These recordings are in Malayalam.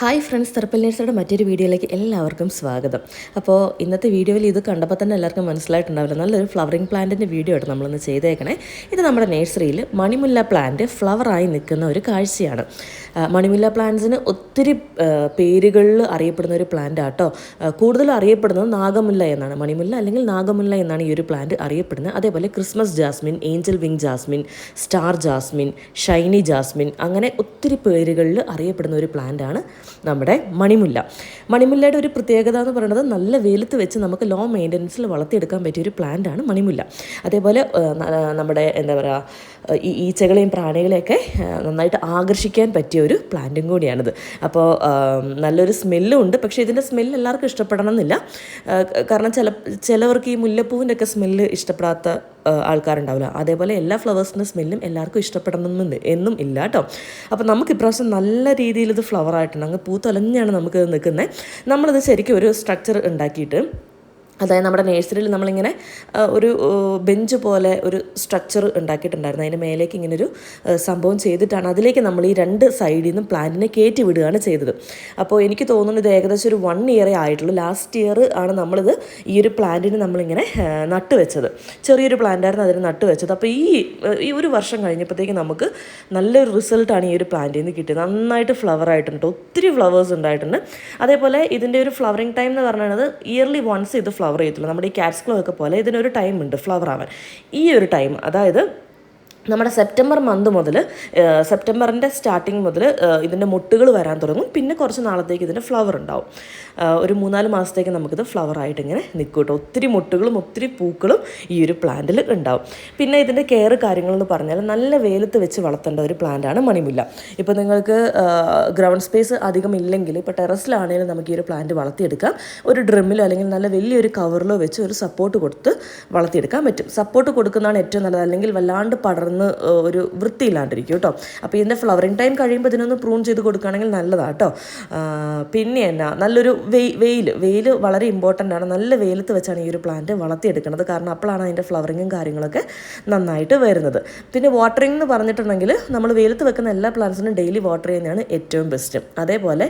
ഹായ് ഫ്രണ്ട്സ് തെർപ്പൽ മറ്റൊരു വീഡിയോയിലേക്ക് എല്ലാവർക്കും സ്വാഗതം. അപ്പോൾ ഇന്നത്തെ വീഡിയോയിൽ ഇത് കണ്ടപ്പോൾ തന്നെ എല്ലാവർക്കും മനസ്സിലായിട്ടുണ്ടാവില്ല. നല്ലൊരു ഫ്ലവറിംഗ് പ്ലാന്റിന്റെ വീഡിയോ ആയിട്ട് നമ്മളൊന്ന് ചെയ്തേക്കണേ. ഇത് നമ്മുടെ നേഴ്സറിയിൽ മണിമുല്ല പ്ലാന്റ് ഫ്ലവറായി നിൽക്കുന്ന ഒരു കാഴ്ചയാണ്. മണിമുല്ല പ്ലാന്റ്സിന് ഒത്തിരി പേരുകളിൽ അറിയപ്പെടുന്ന ഒരു പ്ലാന്റ് ആട്ടോ. കൂടുതലും അറിയപ്പെടുന്നത് നാഗമുല്ല എന്നാണ്. മണിമുല്ല അല്ലെങ്കിൽ നാഗമുല്ല എന്നാണ് ഈ ഒരു പ്ലാന്റ് അറിയപ്പെടുന്നത്. അതേപോലെ Christmas jasmine angel wing jasmine star jasmine shiny jasmine അങ്ങനെ ഒത്തിരി പേരുകളിൽ അറിയപ്പെടുന്ന ഒരു പ്ലാന്റാണ് നമ്മുടെ മണിമുല്ല. മണിമുല്ലയുടെ ഒരു പ്രത്യേകത എന്ന് പറയുന്നത് നല്ല വെയിലത്ത് വെച്ച് നമുക്ക് ലോ മെയിന്റനൻസിൽ വളർത്തിയെടുക്കാൻ പറ്റിയ ഒരു പ്ലാന്റ് ആണ് മണിമുല്ല. അതേപോലെ നമ്മുടെ എന്താ പറയുക ഈ ഈച്ചകളെയും പ്രാണികളെയൊക്കെ നന്നായിട്ട് ആകർഷിക്കാൻ പറ്റിയ ഒരു പ്ലാന്റും കൂടിയാണിത്. അപ്പോൾ നല്ലൊരു സ്മെല്ലും ഉണ്ട്. പക്ഷേ ഇതിന്റെ സ്മെല്ല് എല്ലാവർക്കും ഇഷ്ടപ്പെടണം എന്നില്ല കാരണം ചില ചിലവർക്ക് ഈ മുല്ലപ്പൂവിന്റെ ഒക്കെ സ്മെല്ല് ഇഷ്ടപ്പെടാത്ത ആൾക്കാരുണ്ടാവില്ല. അതേപോലെ എല്ലാ ഫ്ലവേഴ്സിന്റെ സ്മെല്ലും എല്ലാവർക്കും ഇഷ്ടപ്പെടണമെന്ന് എന്നും ഇല്ല കേട്ടോ. അപ്പോൾ നമുക്ക് ഇപ്രാവശ്യം നല്ല രീതിയിൽ ഇത് ഫ്ലവർ ആയിട്ടുണ്ട്. അങ്ങ് പൂത്തൊലഞ്ഞാണ് നമുക്ക് നിൽക്കുന്നത്. നമ്മളിത് ശരിക്കും ഒരു സ്ട്രക്ചർ ഉണ്ടാക്കിയിട്ട് അതായത് നമ്മുടെ നേഴ്സറിയിൽ നമ്മളിങ്ങനെ ഒരു ബെഞ്ച് പോലെ ഒരു സ്ട്രക്ചർ ഉണ്ടാക്കിയിട്ടുണ്ടായിരുന്നു. അതിന്റെ മേലേക്ക് ഇങ്ങനെ ഒരു സംഭവം ചെയ്തിട്ടാണ് അതിലേക്ക് നമ്മൾ ഈ രണ്ട് സൈഡിൽ നിന്നും പ്ലാന്റിനെ കയറ്റി വിടുകയാണ് ചെയ്തത്. അപ്പോൾ എനിക്ക് തോന്നുന്നു ഇത് ഏകദേശം ഒരു വൺ ഇയറേ ആയിട്ടുള്ളൂ. ലാസ്റ്റ് ഇയർ ആണ് നമ്മളിത് ഈ ഒരു പ്ലാന്റിന് നമ്മളിങ്ങനെ നട്ടുവെച്ചത് നട്ട് വെച്ചത്. ചെറിയൊരു പ്ലാന്റായിരുന്നു അതിന് നട്ട് വെച്ചത്. അപ്പോൾ ഈ ഈ ഒരു വർഷം കഴിഞ്ഞപ്പോഴത്തേക്ക് നമുക്ക് നല്ലൊരു റിസൾട്ടാണ് ഈ ഒരു പ്ലാന്റിൽ നിന്ന് കിട്ടിയത്. നന്നായിട്ട് ഫ്ലവർ ആയിട്ടുണ്ട്. ഒത്തിരി ഫ്ലവേഴ്സ് ഉണ്ടായിട്ടുണ്ട്. അതേപോലെ ഇതിന്റെ ഒരു ഫ്ലവറിങ് ടൈം എന്ന് പറയുന്നത് ഇയർലി വൺസ് ഇത് ഫ്ലവർ ചെയ്യത്തുള്ളൂ നമ്മുടെ ഈ കാറ്റ്സ് ക്ലോ ഒക്കെ പോലെ ഇതിനൊരു ടൈം ഉണ്ട് ഫ്ലവർ ആവാൻ. ഈ ഒരു ടൈം അതായത് നമ്മുടെ സെപ്റ്റംബർ മന്ത് മുതൽ സെപ്റ്റംബറിന്റെ സ്റ്റാർട്ടിങ് മുതൽ ഇതിന്റെ മുട്ടുകൾ വരാൻ തുടങ്ങും. പിന്നെ കുറച്ച് നാളത്തേക്ക് ഇതിന്റെ ഫ്ലവർ ഉണ്ടാവും. ഒരു മൂന്നാൽ മാസത്തേക്ക് നമുക്കിത് ഫ്ലവർ ആയിട്ട് ഇങ്ങനെ നിൽക്കും കേട്ടോ. ഒത്തിരി മുട്ടുകളും ഒത്തിരി പൂക്കളും ഈ ഒരു പ്ലാന്റിൽ ഉണ്ടാവും. പിന്നെ ഇതിന്റെ കെയർ കാര്യങ്ങളെന്ന് പറഞ്ഞാൽ നല്ല വെയിലത്ത് വെച്ച് വളർത്തേണ്ട ഒരു പ്ലാന്റാണ് മണിമുല്ല. ഇപ്പോൾ നിങ്ങൾക്ക് ഗ്രൗണ്ട് സ്പേസ് അധികം ഇല്ലെങ്കിൽ ഇപ്പോൾ ടെറസിലാണെങ്കിലും നമുക്ക് ഈ ഒരു പ്ലാന്റ് വളർത്തിയെടുക്കാം. ഒരു ഡ്രമ്മിലോ അല്ലെങ്കിൽ നല്ല വലിയൊരു കവറിലോ വെച്ച് ഒരു സപ്പോർട്ട് കൊടുത്ത് വളർത്തിയെടുക്കാൻ പറ്റും. സപ്പോർട്ട് കൊടുക്കുന്നതാണ് ഏറ്റവും നല്ലത്. അല്ലെങ്കിൽ വല്ലാണ്ട് പടർന്ന് ആ, ഒരു വൃത്തിയില്ലാണ്ടിരിക്കും കേട്ടോ. അപ്പോൾ ഇതിന്റെ ഫ്ലവറിങ് ടൈം കഴിയുമ്പോൾ ഇതിനൊന്ന് പ്രൂൺ ചെയ്ത് കൊടുക്കുകയാണെങ്കിൽ നല്ലതാണ് കേട്ടോ. പിന്നെ എന്നാ നല്ലൊരു വെയ് വെയിൽ വെയിൽ വളരെ ഇമ്പോർട്ടന്റ് ആണ്. നല്ല വെയിലത്ത് വെച്ചാണ് ഈ ഒരു പ്ലാന്റ് വളർത്തിയെടുക്കുന്നത്. കാരണം അപ്പോഴാണ് അതിന്റെ ഫ്ലവറിങ്ങും കാര്യങ്ങളൊക്കെ നന്നായിട്ട് വരുന്നത്. പിന്നെ വാട്ടറിംഗ് എന്ന് പറഞ്ഞിട്ടുണ്ടെങ്കിൽ നമ്മൾ വെയിലത്ത് വെക്കുന്ന എല്ലാ പ്ലാന്റ്സിനും ഡെയിലി വാട്ടർ ചെയ്യുന്നതാണ് ഏറ്റവും ബെസ്റ്റ് അതേപോലെ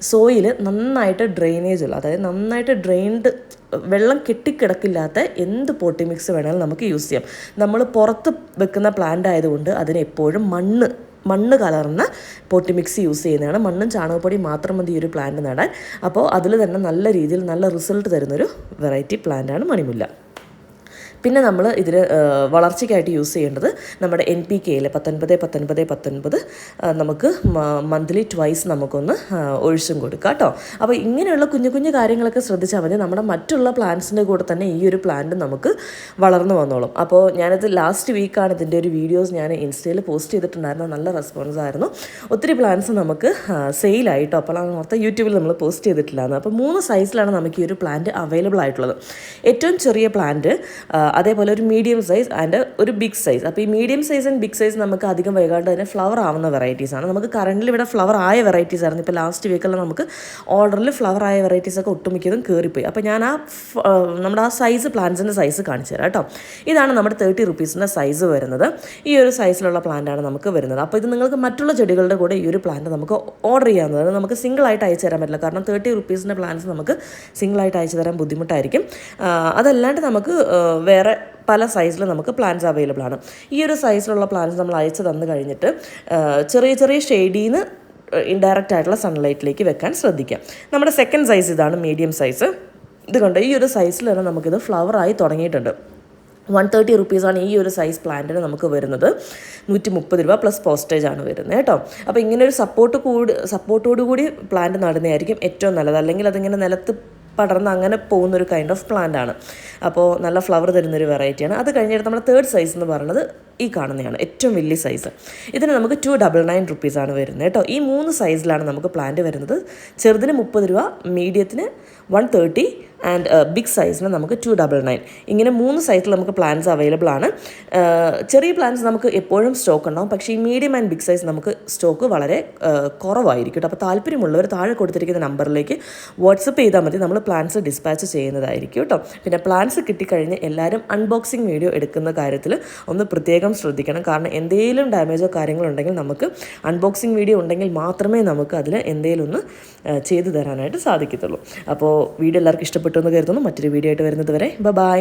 സോയിൽ നന്നായിട്ട് ഡ്രെയിനേജ് ഉള്ള അതായത് നന്നായിട്ട് ഡ്രെയിൻഡ് വെള്ളം കെട്ടിക്കിടക്കില്ലാത്ത എന്ത് പോട്ടി മിക്സ് വേണമെങ്കിലും നമുക്ക് യൂസ് ചെയ്യാം. നമ്മൾ പുറത്ത് വെക്കുന്ന പ്ലാന്റ് ആയതുകൊണ്ട് അതിന് എപ്പോഴും മണ്ണ് മണ്ണ് കലർന്ന പോട്ടി മിക്സ് യൂസ് ചെയ്യുന്നതാണ്. മണ്ണും ചാണകപ്പൊടി മാത്രം മതി ഒരു പ്ലാന്റ് നടാൻ. അപ്പോൾ അതിൽ തന്നെ നല്ല രീതിയിൽ നല്ല റിസൾട്ട് തരുന്നൊരു വെറൈറ്റി പ്ലാന്റാണ് മണിമുല്ല. പിന്നെ നമ്മൾ ഇതിൽ വളർച്ചയ്ക്കായിട്ട് യൂസ് ചെയ്യേണ്ടത് നമ്മുടെ എൻ പി കെയിൽ പത്തൊൻപത് പത്തൊൻപത് പത്തൊൻപത് നമുക്ക് മന്ത്ലി ട്വൈസ് നമുക്കൊന്ന് ഒഴിച്ചും കൊടുക്കാം കേട്ടോ അപ്പോൾ ഇങ്ങനെയുള്ള കുഞ്ഞു കുഞ്ഞു കാര്യങ്ങളൊക്കെ ശ്രദ്ധിച്ചാൽ മതി. നമ്മുടെ മറ്റുള്ള പ്ലാന്റ്സിന്റെ കൂടെ തന്നെ ഈ ഒരു പ്ലാന്റ് നമുക്ക് വളർന്നു വന്നോളും. അപ്പോൾ ഞാനത് ലാസ്റ്റ് വീക്കാണ് ഇതിന്റെ ഒരു വീഡിയോസ് ഞാൻ ഇൻസ്റ്റയിൽ പോസ്റ്റ് ചെയ്തിട്ടുണ്ടായിരുന്നു നല്ല റെസ്പോൺസ് ആയിരുന്നു. ഒത്തിരി പ്ലാന്റ്സ് നമുക്ക് സെയിലായിട്ടോ അപ്പോൾ ഓർത്ത യൂട്യൂബിൽ നമ്മൾ പോസ്റ്റ് ചെയ്തിട്ടില്ലായിരുന്നു അപ്പോൾ മൂന്ന് സൈസിലാണ് നമുക്ക് ഈ ഒരു പ്ലാന്റ് അവൈലബിൾ ആയിട്ടുള്ളത്. ഏറ്റവും ചെറിയ പ്ലാന്റ് അതേപോലെ ഒരു മീഡിയം സൈസ് ആൻഡ് ഒരു ബിഗ് സൈസ് അപ്പോൾ ഈ medium size and big size നമുക്ക് അധികം വൈകാണ്ട് തന്നെ ഫ്ലവർ ആവുന്ന വെറൈറ്റീസ് ആണ്. നമുക്ക് കറണ്ടിൽ ഇവിടെ ഫ്ലവർ ആയ വെറൈറ്റീസ് ആയിരുന്നു. ഇപ്പോൾ ലാസ്റ്റ് വീക്കെല്ലാം നമുക്ക് ഓർഡറിൽ ഫ്ലവർ ആയ വെറൈറ്റീസ് ഒക്കെ ഒട്ടുമിക്കതും കയറിപ്പോയി അപ്പോൾ ഞാൻ ആ നമ്മുടെ ആ സൈസ് പ്ലാന്റ്സിന്റെ സൈസ് കാണിച്ചു തരാം കേട്ടോ. ഇതാണ് നമ്മുടെ തേർട്ടി റുപ്പീസിന്റെ സൈസ് വരുന്നത്. ഈ ഒരു സൈസിലുള്ള പ്ലാന്റാണ് നമുക്ക് വരുന്നത്. അപ്പോൾ ഇത് നിങ്ങൾക്ക് മറ്റുള്ള ചെടികളുടെ കൂടെ ഈ ഒരു പ്ലാന്റ് നമുക്ക് ഓർഡർ ചെയ്യാവുന്നതാണ്. നമുക്ക് സിംഗിൾ ആയിട്ട് അയച്ചു തരാൻ പറ്റില്ല. കാരണം തേർട്ടി റുപ്പീസിന്റെ പ്ലാന്റ്സ് നമുക്ക് സിംഗിൾ ആയിട്ട് അയച്ചു തരാൻ ബുദ്ധിമുട്ടായിരിക്കും. അതല്ലാണ്ട് നമുക്ക് വേറെ പല സൈസിൽ നമുക്ക് പ്ലാന്റ്സ് അവൈലബിൾ ആണ്. ഈ ഒരു സൈസിലുള്ള പ്ലാന്റ്സ് നമ്മൾ അയച്ചു തന്നു കഴിഞ്ഞിട്ട് ചെറിയ ചെറിയ ഷെയ്ഡിൽ നിന്ന് ഇൻഡയറക്റ്റ് ആയിട്ടുള്ള സൺലൈറ്റിലേക്ക് വെക്കാൻ ശ്രദ്ധിക്കാം. നമ്മുടെ സെക്കൻഡ് സൈസ് ഇതാണ് മീഡിയം സൈസ് ഇത് കണ്ടോ? ഈ ഒരു സൈസിൽ തന്നെ നമുക്കിത് ഫ്ലവർ ആയി തുടങ്ങിയിട്ടുണ്ട്. വൺ തേർട്ടി റുപ്പീസാണ് ഈ ഒരു സൈസ് പ്ലാന്റിന് നമുക്ക് വരുന്നത്. നൂറ്റി മുപ്പത് രൂപ പ്ലസ് പോസ്റ്റേജ് ആണ് വരുന്നത് കേട്ടോ. അപ്പോൾ ഇങ്ങനെ ഒരു സപ്പോർട്ട് കൂടി സപ്പോർട്ടോടുകൂടി പ്ലാന്റ് നടുന്നതായിരിക്കും ഏറ്റവും നല്ലത്. അല്ലെങ്കിൽ അതിങ്ങനെ നിലത്ത് പടർന്ന് അങ്ങനെ പോകുന്നൊരു കൈൻഡ് ഓഫ് പ്ലാന്റ് ആണ്. അപ്പോൾ നല്ല ഫ്ലവർ തരുന്നൊരു വെറൈറ്റിയാണ് അത് കഴിഞ്ഞിട്ട് നമ്മുടെ തേർഡ് സൈസ് എന്ന് പറയുന്നത് ഈ കാണുന്നതാണ്. ഏറ്റവും വലിയ സൈസ് ഇതിന് നമുക്ക് ടു ഡബിൾ നയൻ റുപ്പീസാണ് വരുന്നത് കേട്ടോ. ഈ മൂന്ന് സൈസിലാണ് നമുക്ക് പ്ലാന്റ് വരുന്നത്. ചെറുതിന് മുപ്പത് രൂപ മീഡിയത്തിന് വൺ തേർട്ടി ആൻഡ് ബിഗ് സൈസിന് നമുക്ക് ടു ഡബിൾ നയൻ ഇങ്ങനെ മൂന്ന് സൈസിൽ നമുക്ക് പ്ലാൻസ് അവൈലബിൾ ആണ്. ആ, ചെറിയ പ്ലാൻസ് നമുക്ക് എപ്പോഴും സ്റ്റോക്ക് ഉണ്ടാവും. പക്ഷേ ഈ മീഡിയം ആൻഡ് ബിഗ് സൈസ് നമുക്ക് സ്റ്റോക്ക് വളരെ ആ, കുറവായിരിക്കും കേട്ടോ. അപ്പോൾ താല്പര്യമുള്ളവർ താഴെ കൊടുത്തിരിക്കുന്ന നമ്പറിലേക്ക് വാട്സപ്പ് ചെയ്താൽ മതി. നമ്മൾ പ്ലാൻസ് ഡിസ്പാച്ച് ചെയ്യുന്നതായിരിക്കും കേട്ടോ. പിന്നെ പ്ലാൻസ് കിട്ടിക്കഴിഞ്ഞ് എല്ലാവരും അൺബോക്സിങ് വീഡിയോ എടുക്കുന്ന കാര്യത്തിൽ ഒന്ന് പ്രത്യേകം ശ്രദ്ധിക്കണം. കാരണം എന്തെങ്കിലും ഡാമേജോ കാര്യങ്ങളോ ഉണ്ടെങ്കിൽ നമുക്ക് അൺബോക്സിങ് വീഡിയോ ഉണ്ടെങ്കിൽ മാത്രമേ നമുക്ക് അതിൽ എന്തെങ്കിലും ഒന്ന് ആ, ചെയ്തു തരാനായിട്ട് സാധിക്കത്തുള്ളൂ. അപ്പോൾ വീഡിയോ എല്ലാവർക്കും ഇഷ്ടപ്പെട്ടു എന്ന് കരുതുന്നു. മറ്റൊരു വീഡിയോ ആയിട്ട് വരുന്നത് വരെ. ബൈ